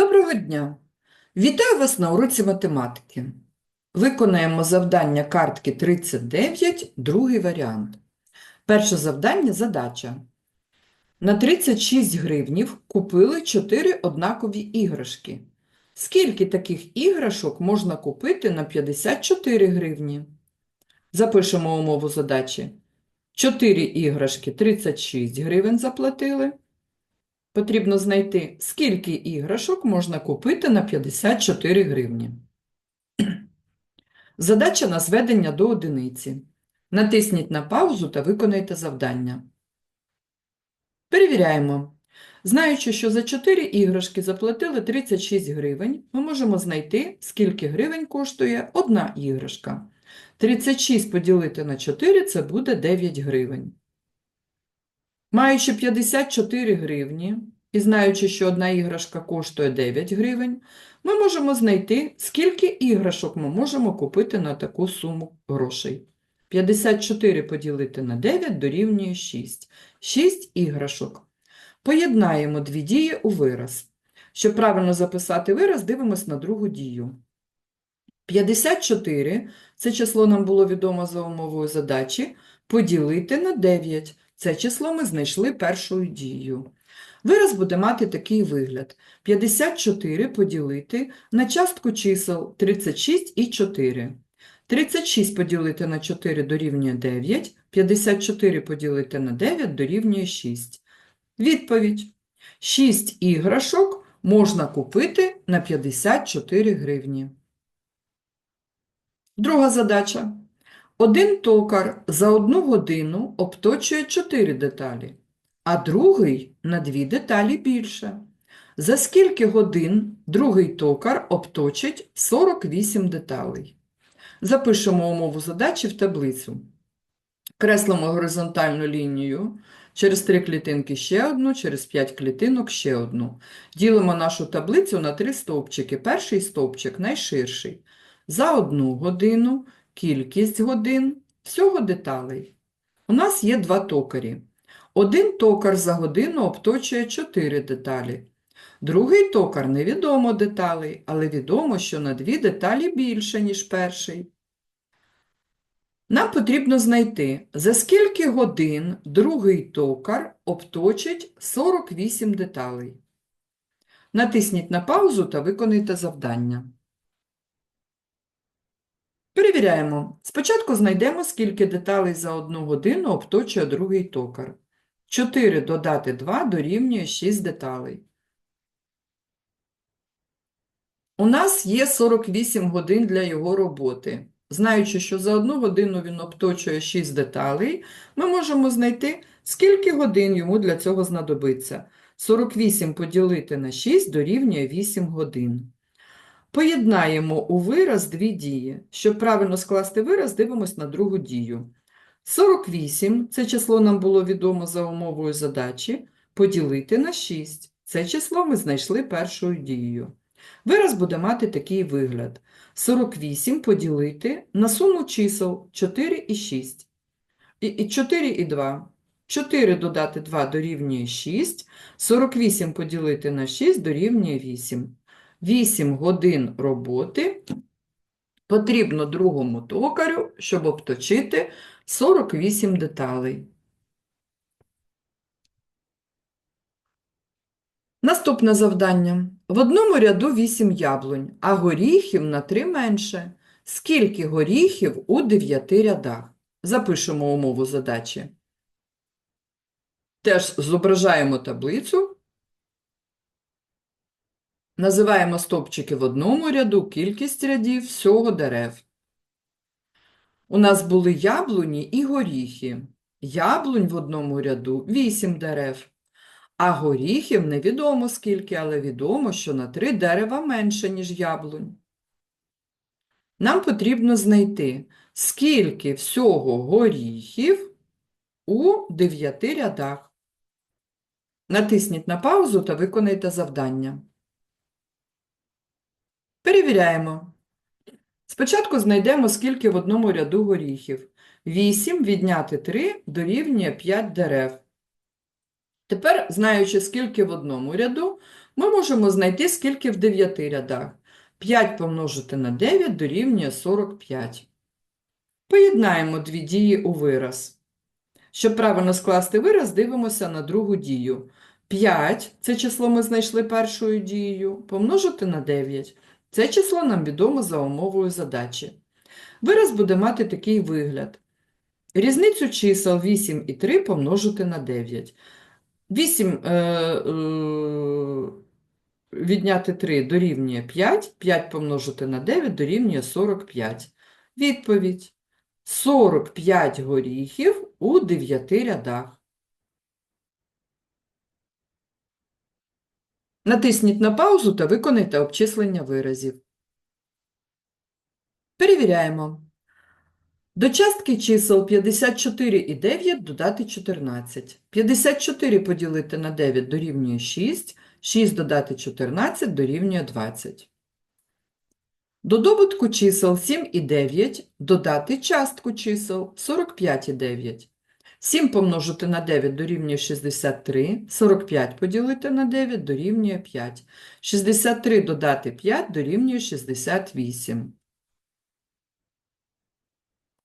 Доброго дня! Вітаю вас на уроці математики. Виконаємо завдання картки 39, другий варіант. Перше завдання – задача. На 36 гривнів купили 4 однакові іграшки. Скільки таких іграшок можна купити на 54 гривні? Запишемо умову задачі. 4 іграшки 36 гривень заплатили. Потрібно знайти, скільки іграшок можна купити на 54 гривні. Задача на зведення до одиниці. Натисніть на паузу та виконайте завдання. Перевіряємо. Знаючи, що за 4 іграшки заплатили 36 гривень, ми можемо знайти, скільки гривень коштує одна іграшка. 36 поділити на 4 – це буде 9 гривень. Маючи 54 гривні і знаючи, що одна іграшка коштує 9 гривень, ми можемо знайти, скільки іграшок ми можемо купити на таку суму грошей. 54 поділити на 9 дорівнює 6. 6 іграшок. Поєднаємо дві дії у вираз. Щоб правильно записати вираз, дивимось на другу дію. 54 – це число нам було відомо за умовою задачі, поділити на 9. Це число ми знайшли першою дією. Вираз буде мати такий вигляд. 54 поділити на частку чисел 36 і 4. 36 поділити на 4 дорівнює 9, 54 поділити на 9 дорівнює 6. Відповідь. 6 іграшок можна купити на 54 гривні. Друга задача. Один токар за одну годину обточує 4 деталі, а другий на 2 деталі більше. За скільки годин другий токар обточить 48 деталей? Запишемо умову задачі в таблицю. Креслимо горизонтальну лінію, через 3 клітинки ще одну, через 5 клітинок ще одну. Ділимо нашу таблицю на 3 стовпчики. Перший стовпчик найширший. За одну годину кількість годин, всього деталей. У нас є два токарі. Один токар за годину обточує 4 деталі. Другий токар невідомо деталей, але відомо, що на дві деталі більше, ніж перший. Нам потрібно знайти, за скільки годин другий токар обточить 48 деталей. Натисніть на паузу та виконайте завдання. Перевіряємо. Спочатку знайдемо, скільки деталей за одну годину обточує другий токар. 4 додати 2 дорівнює 6 деталей. У нас є 48 годин для його роботи. Знаючи, що за одну годину він обточує 6 деталей, ми можемо знайти, скільки годин йому для цього знадобиться. 48 поділити на 6 дорівнює 8 годин. Поєднаємо у вираз дві дії. Щоб правильно скласти вираз, дивимось на другу дію. 48 – це число нам було відомо за умовою задачі, поділити на 6. Це число ми знайшли першою дією. Вираз буде мати такий вигляд. 48 поділити на суму чисел 4 і 6. І, і 4 і 2. 4 додати 2 дорівнює 6. 48 поділити на 6 дорівнює 8. 8 годин роботи потрібно другому токарю, щоб обточити 48 деталей. Наступне завдання. В одному ряду 8 яблунь, а горіхів на 3 менше. Скільки горіхів у 9 рядах? Запишемо умову задачі. Теж зображаємо таблицю. Називаємо стовпчики в одному ряду, кількість рядів всього дерев. У нас були яблуні і горіхи. Яблунь в одному ряду 8 дерев. А горіхів невідомо скільки, але відомо, що на 3 дерева менше, ніж яблунь. Нам потрібно знайти, скільки всього горіхів у 9 рядах. Натисніть на паузу та виконайте завдання. Перевіряємо. Спочатку знайдемо, скільки в одному ряду горіхів. 8 відняти 3 дорівнює 5 дерев. Тепер, знаючи, скільки в одному ряду, ми можемо знайти, скільки в 9 рядах. 5 помножити на 9 дорівнює 45. Поєднаємо дві дії у вираз. Щоб правильно скласти вираз, дивимося на другу дію. 5 це число ми знайшли першою дією, помножити на 9. Це число нам відомо за умовою задачі. Вираз буде мати такий вигляд. Різницю чисел 8 і 3 помножити на 9. 8 е, е, відняти 3 дорівнює 5, 5 помножити на 9 дорівнює 45. Відповідь. 45 горіхів у 9 рядах. Натисніть на паузу та виконайте обчислення виразів. Перевіряємо. До частки чисел 54 і 9 додати 14. 54 поділити на 9 дорівнює 6, 6 додати 14 дорівнює 20. До добутку чисел 7 і 9 додати частку чисел 45 і 9. 7 помножити на 9 дорівнює 63, 45 поділити на 9 дорівнює 5. 63 додати 5 дорівнює 68.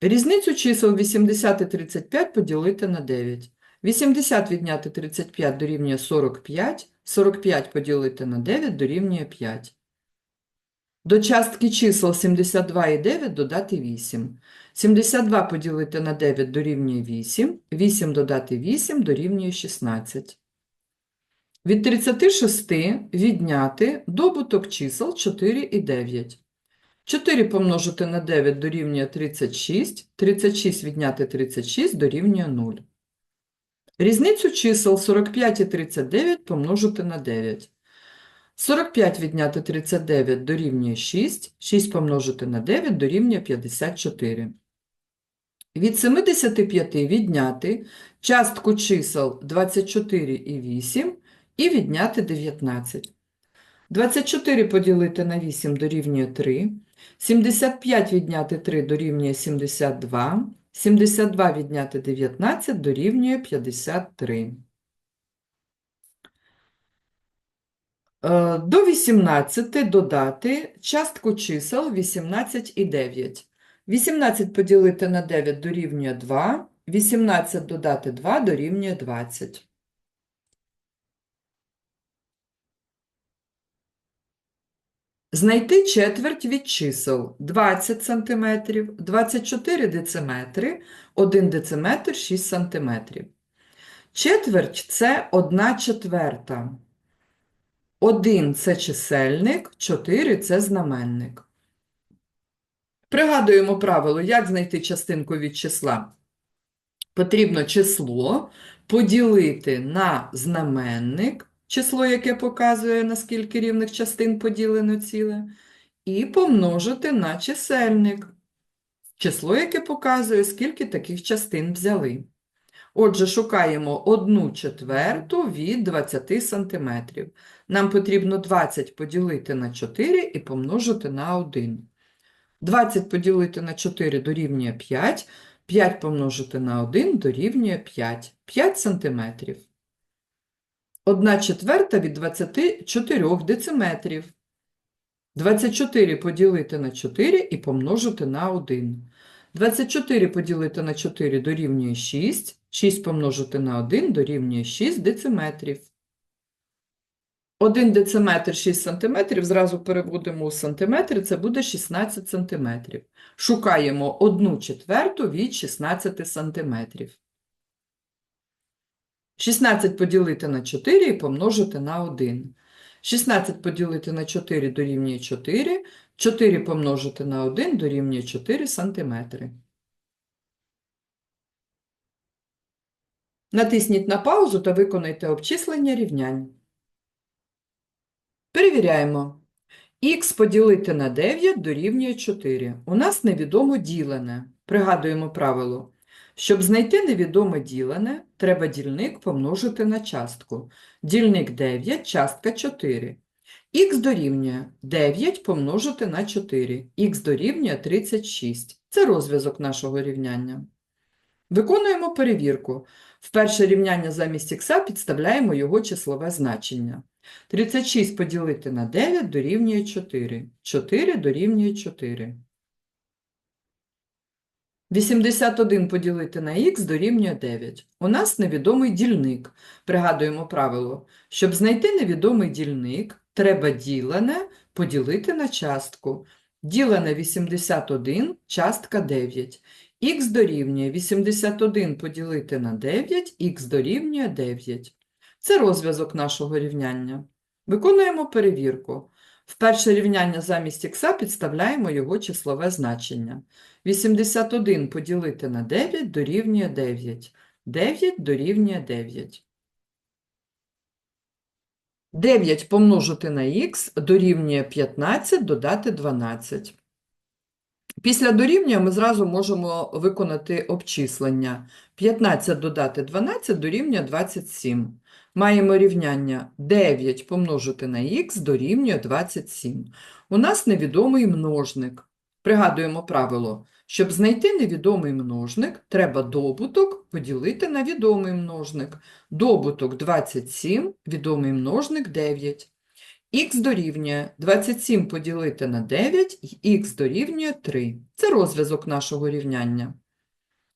Різницю чисел 80 і 35 поділити на 9. 80 відняти 35 дорівнює 45, 45 поділити на 9 дорівнює 5. До частки чисел 72 і 9 додати 8. 72 поділити на 9 дорівнює 8, 8 додати 8 дорівнює 16. Від 36 відняти добуток чисел 4 і 9. 4 помножити на 9 дорівнює 36, 36 відняти 36 дорівнює 0. Різницю чисел 45 і 39 помножити на 9. 45 відняти 39 дорівнює 6, 6 помножити на 9 дорівнює 54. Від 75 відняти частку чисел 24 і 8 і відняти 19. 24 поділити на 8 дорівнює 3, 75 відняти 3 дорівнює 72, 72 відняти 19 дорівнює 53. Е, До 18 додати частку чисел 18 і 9. 18 поділити на 9 дорівнює 2, 18 додати 2 дорівнює 20. Знайти четверть від чисел 20 см, 24 дециметри, 1 дециметр 6 см. Четверть – це 1 четверта. 1 – це чисельник, 4 – це знаменник. Пригадуємо правило, як знайти частинку від числа. Потрібно число поділити на знаменник, число, яке показує, на скільки рівних частин поділено ціле, і помножити на чисельник, число, яке показує, скільки таких частин взяли. Отже, шукаємо 1 четверту від 20 см. Нам потрібно 20 поділити на 4 і помножити на 1. 20 поділити на 4 дорівнює 5, 5 помножити на 1 дорівнює 5. 5 см. 1 четверта від 24 дециметрів. 24 поділити на 4 і помножити на 1. 24 поділити на 4 дорівнює 6, 6 помножити на 1 дорівнює 6 дециметрів. 1 дециметр 6 сантиметрів, зразу переводимо у сантиметри, це буде 16 сантиметрів. Шукаємо 1 четверту від 16 сантиметрів. 16 поділити на 4 і помножити на 1. 16 поділити на 4 дорівнює 4, 4 помножити на 1 дорівнює 4 сантиметри. Натисніть на паузу та виконайте обчислення рівнянь. Перевіряємо. Х поділити на 9 дорівнює 4. У нас невідомо ділене. Пригадуємо правило. Щоб знайти невідоме ділене, треба дільник помножити на частку. Дільник 9, частка 4. Х дорівнює 9 помножити на 4. Х дорівнює 36. Це розв'язок нашого рівняння. Виконуємо перевірку. В перше рівняння замість х підставляємо його числове значення. 36 поділити на 9 дорівнює 4. 4 дорівнює 4. 81 поділити на х дорівнює 9. У нас невідомий дільник. Пригадуємо правило. Щоб знайти невідомий дільник, треба ділене поділити на частку. Ділене 81, частка 9. Х дорівнює 81 поділити на 9, х дорівнює 9. Це розв'язок нашого рівняння. Виконуємо перевірку. В перше рівняння замість х підставляємо його числове значення. 81 поділити на 9 дорівнює 9. 9 дорівнює 9. 9 помножити на х дорівнює 15 додати 12. Після дорівнює ми зразу можемо виконати обчислення. 15 додати 12 дорівнює 27. Маємо рівняння 9 помножити на х дорівнює 27. У нас невідомий множник. Пригадуємо правило. Щоб знайти невідомий множник, треба добуток поділити на відомий множник. Добуток 27, відомий множник 9. Х дорівнює 27 поділити на 9, і х дорівнює 3. Це розв'язок нашого рівняння.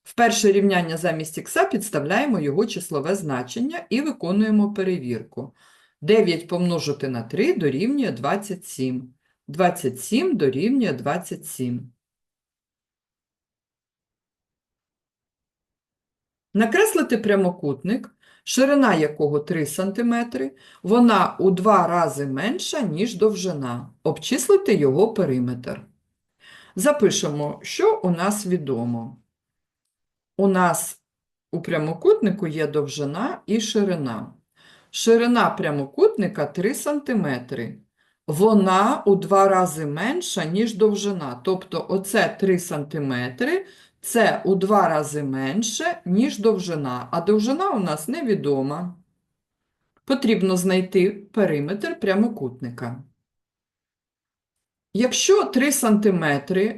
В перше рівняння замість х підставляємо його числове значення і виконуємо перевірку. 9 помножити на 3 дорівнює 27. 27 дорівнює 27. Накреслити прямокутник, ширина якого 3 см, вона у два рази менша, ніж довжина. Обчислити його периметр. Запишемо, що у нас відомо. У нас у прямокутнику є довжина і ширина. Ширина прямокутника 3 см. Вона у два рази менша, ніж довжина. Тобто оце 3 см це у два рази менше, ніж довжина, а довжина у нас невідома. Потрібно знайти периметр прямокутника. Якщо 3 см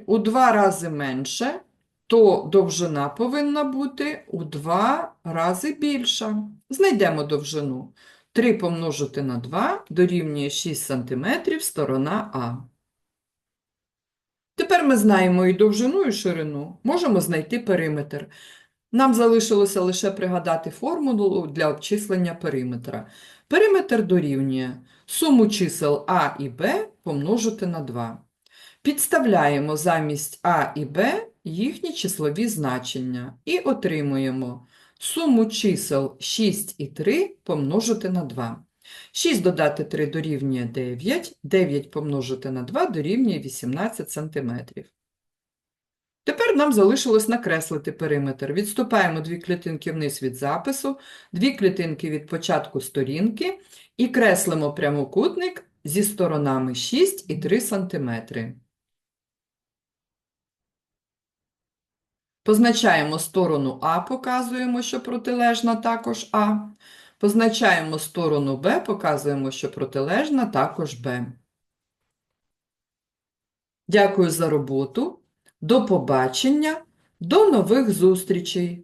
у два рази менше, то довжина повинна бути у два рази більша. Знайдемо довжину. 3 помножити на 2 дорівнює 6 см сторона А. Тепер ми знаємо і довжину, і ширину. Можемо знайти периметр. Нам залишилося лише пригадати формулу для обчислення периметра. Периметр дорівнює суму чисел А і Б помножити на 2. Підставляємо замість А і Б їхні числові значення і отримуємо суму чисел 6 і 3 помножити на 2. 6 додати 3 дорівнює 9, 9 помножити на 2 дорівнює 18 см. Тепер нам залишилось накреслити периметр. Відступаємо дві клітинки вниз від запису, дві клітинки від початку сторінки і креслимо прямокутник зі сторонами 6 і 3 см. Позначаємо сторону А, показуємо, що протилежна також А. Позначаємо сторону Б, показуємо, що протилежна також Б. Дякую за роботу. До побачення, до нових зустрічей!